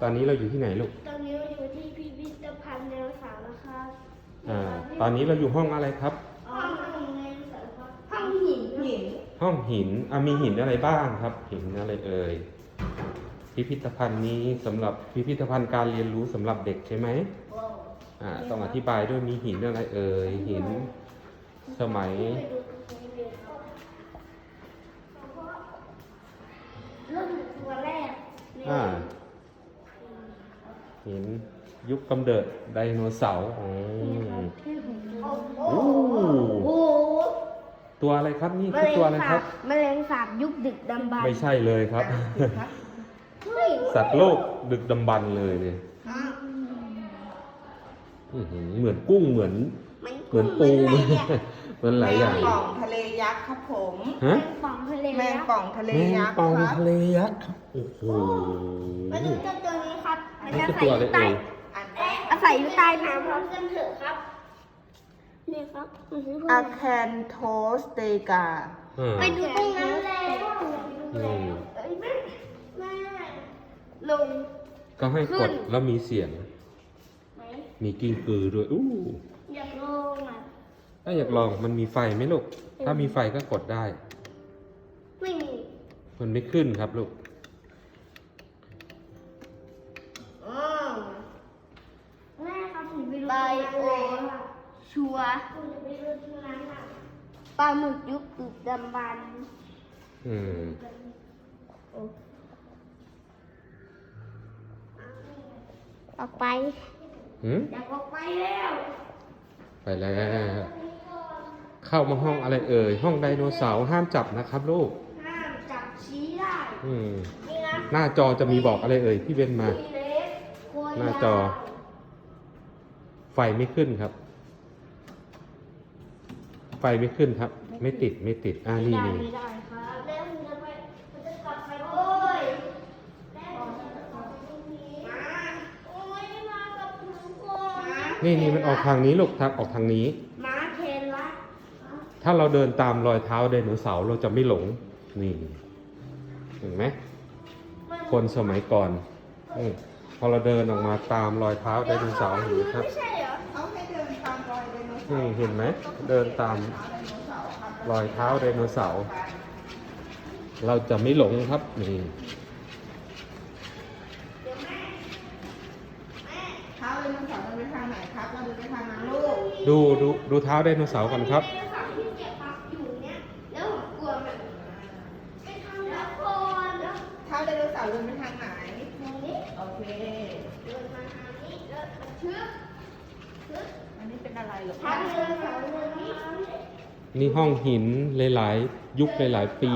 ตอนนี้เราอยู่ที่ไหนลูก ตอนนี้เราอยู่ที่พิพิธภัณฑ์ไดโนเสาร์แล้วครับอ่า ตอนนี้เราอยู่ห้องอะไรครับห้องไดโนเสาร์ครับห้องหินหินห้องหินอะมีหินอะไรบ้างครับ หินอะไรเอ่ย พิพิธภัณฑ์นี้สำหรับพิพิธภัณฑ์การเรียนรู้สำหรับเด็กใช่ไหมอ่า ต้องอธิบายด้วยมีหินอะไรเอ่ย หิน สมัยไปดูตรงนี้เลยครับเริ่มจากตัวแรกนี่อ่า หินยุคกำเนิดไดโนเสาร์อ๋อที่ผมดูโอ้โอ้โหตัวอะไรครับนี่แมคือลตัวงอะไรคสารับบแมลงสาบยุคดึกดำบรรพ์ไม่ใช่เลยครับเฮ้ยสัตว์โลกดึกดำบรรพ์เลยเนี่ยอื้อหือเหมือนกุ้งเหมือนมันเหมือนปูเห มือนหลายอย่างแมงป่องทะเลยักษ์ครับผมฮะแมงป่องทะเลแมงป่องทะเลแมงยักษ์ป่องครับ ทะเลยักษ์ครับโอ้โหมาดูเจ้าตัวนี้ครับ มันนี่จะคือใส่ตัวออะไรยู่ใต้เอ่ยอันอาศัยอยู่ใต้น้ำพร้อมกันเถอะครับ นี่ครับมันคือพวกอะนี้แคนโทสเตกา อ่าไปดูตรงนั้นแล้วอืมเอ้ยแม่แม่ลงก็ให้กดแล้วมีเสียง ไหมมีกิ้งกือด้วยอู้อยากลงอะ ถ้าอยากลองมันมีไฟไหมลูก ถ้ามีไฟก็กดได้ ไม่มี มันไม่ขึ้นครับลูกอ๋อแม่ครับผมไปดูไบโอชัวร์ผมจะไปดูตรงนั้นอะปลาหมึกยุคดึกดำบรรพ์อืมออกไปหืมอยากออกไปแล้ว ไปแล้ว เข้ามาห้องอะไรเอ่ย ห้องไดโนเสาร์ห้ามจับนะครับลูก ห้ามจับชี้ได้อืม นี่นะหน้าจอจะมีบอกอะไรเอ่ยพี่เบนมามีเล็กควยหน้าจอไฟไม่ขึ้นครับ ไฟไม่ขึ้นครับ ไม่ติดไม่ติด อ่านี่ได้นี่ไม่ได้ครับแล้วมันจะไปมันจะกลับไปโอ้ยแม่บอกจะกลับไปตรงนี้มาโอ้ยมากับหนูก่อนนี่นี่มันออกทางนี้ลูกทางออกทางนี้มาเคนละ ถ้าเราเดินตามรอยเท้าไดโนเสาร์เราจะไม่หลง นี่เห็นไหมคนสมัยก่อนอมพอเราเดินออกมาตามรอยเท้าไดโนเสาร์เห็นไหมครับไม่ใช่เหรอเขาให้เดินตามรอยไดโนเสานี่ร์เห็นไหมเดินตามไดโนเสาร์ครับรอยเท้าไดโนเสาร์เราจะไม่หลงครับนี่เท้าไดโนเสาร์มันไปทางไหนครับเราเดินไปทางนั้นลูกดูดูดูเท้าไดโนเสาร์กันครับ เสาร์เดินไปทางไหนตรงนี้โอเคเดินมาทางนี้แล้วมันชึบชึบอันนี้เป็นอะไรเหรอทางนี่ห้องหินหลายๆ ยุคหลายๆปี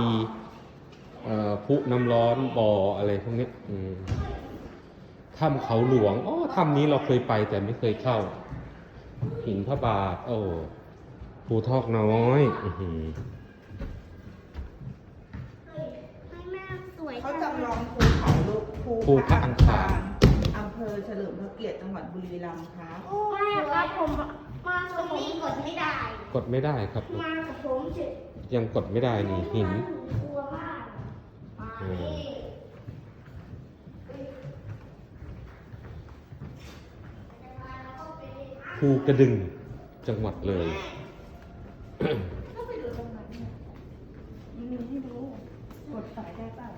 เอ่อพุน้ำร้อนบ่ออะไรพวกเนี้ยอืมถ้ำเขาหลวงอ๋อถ้ำนี้เราเคยไปแต่ไม่เคยเข้า หินพระบาท โอ้ภูทอกน้อย อือหือ ให้แม่สวย เขาจำลองภูเขาลูก ภูพระอังคารอำเภอเฉลิมพระเกียรติจังหวัดบุรีรัมย์ครับไม่ครับผมมาตรงนี้กดไม่ได้ กดไม่ได้ครับ มากับผมเฉยยังกดไม่ได้นี่หินกลัวมากมานี่ภูกระดึงจังหวัดเลยก็ไปดูตรงนั้นเนี่ยมันมีให้รู้กดสายได้เปล่าอ๋อ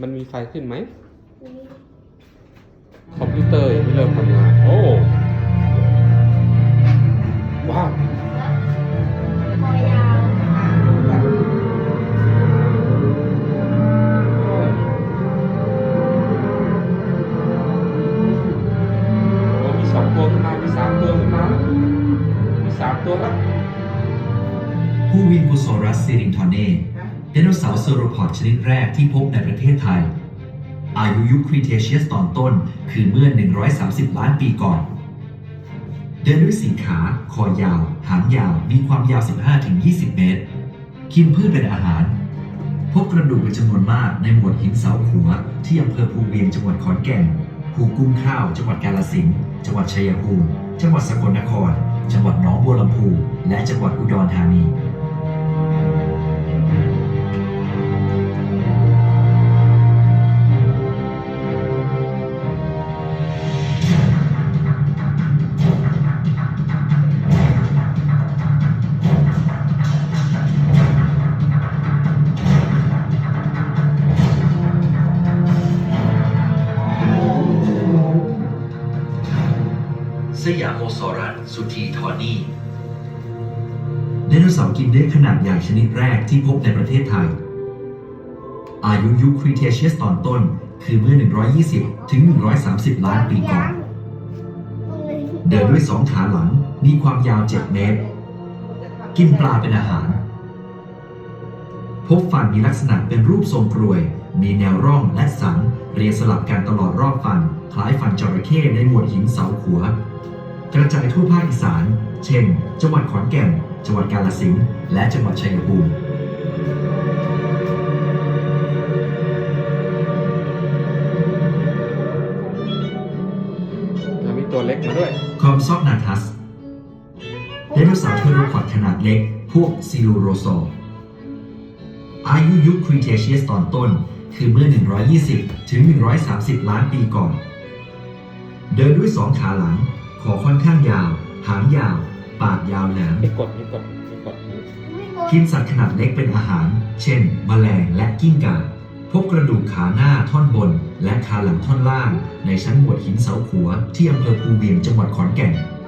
มันมีไฟขึ้นไหม คอมพิวเตอร์ยังไม่เริ่มทำงาน โอ้ ว้าว คอยาวโอ้มีสองตัวขึ้นมา มีสามตัวขึ้นมา มีสามตัวแล้วฮูวินโ o โซรัสซิริงทอนเน ไดโนเสาร์เซโรพอดชนิดแรกที่พบในประเทศไทย อายุยุคครีเทเชียสตอนต้น คือเมื่อ 130 ล้านปีก่อน เดินด้วยสี่ขา คอยาว หางยาว มีความยาว 15-20 เมตร กินพืชเป็นอาหาร พบกระดูกเป็นจำนวนมากในหมวดหินเสาขัว ที่อำเภอภูเวียงจังหวัดขอนแก่นภูกุ้งข้าว จังหวัดกาฬสินธุ์จังหวัดชัยภูมิจังหวัดสกลนคร จังหวัดหนองบัวลำพู และจังหวัดอุดรธานี สยามโมซอรัสสุธีทอนี่ไดโนเสาร์กินเนื้อขนาดใหญ่ชนิดแรกที่พบในประเทศไทย อายุยุคครีเทเชียสตอนต้น คือเมื่อ 120 ถึง 130 ล้านปีก่อน เดินด้วยสองขาหลังมีความยาว 7 เมตร กินปลาเป็นอาหาร พบฟันมีลักษณะเป็นรูปทรงกรวย มีแนวร่องและสันเรียงสลับกันตลอดรอบฟัน คล้ายฟันจระเข้ในหมวดหินเสาขัว กระจายทั่วภาคอีสาน เช่น จังหวัดขอนแก่น จังหวัดกาฬสินธุ์และจังหวัดชัยภูมิแล้วมีตัวเล็กมาด้วยคอมซอกนาทัสไดโนเสาร์เทอโรพอดขนาดเล็ก พวกซิลูโรซอร์อายุยุคครีเทเชียสตอนต้น คือเมื่อ 120 ถึง 130 ล้านปีก่อน เดินด้วยสองขาหลัง คอค่อนข้างยาว หางยาว ปากยาวแหลมไม่กดไม่กดไม่กดกินสัตว์ขนาดเล็กเป็นอาหาร เช่น แมลงและกิ้งก่า พบกระดูกขาหน้าท่อนบน และขาหลังท่อนล่าง ในชั้นหมวดหินเสาขัวที่อำเภอภูเวียงจังหวัดขอนแก่นเป็น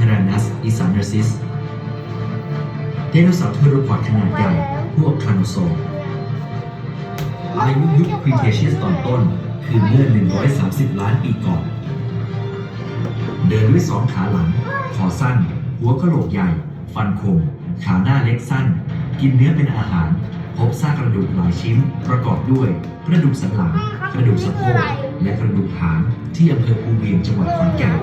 ทรานัสอิซานเนอร์ซิสไดโนเสาร์เทอโรพอดขนาดใหญ่พวกคลาโนโซอร์อายุยุคครีเทเชียสตอนต้น คือเมื่อ 130 ล้านปีก่อน เดินด้วยสองขาหลัง คอสั้น หัวกะโหลกใหญ่ ฟันคม ขาหน้าเล็กสั้น กินเนื้อเป็นอาหาร พบซากกระดูกหลายชิ้น ประกอบด้วย กระดูกสันหลัง กระดูกสะโพกและกระดูกหางที่อำเภอภูเวียงจังหวัดขอนแก่น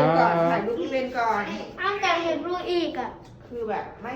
เบนยืนก่อนครับถ่ายรูปพี่เบนก่อน อ้าวแต่เห็นรูปอีกอะ คือแบบไม่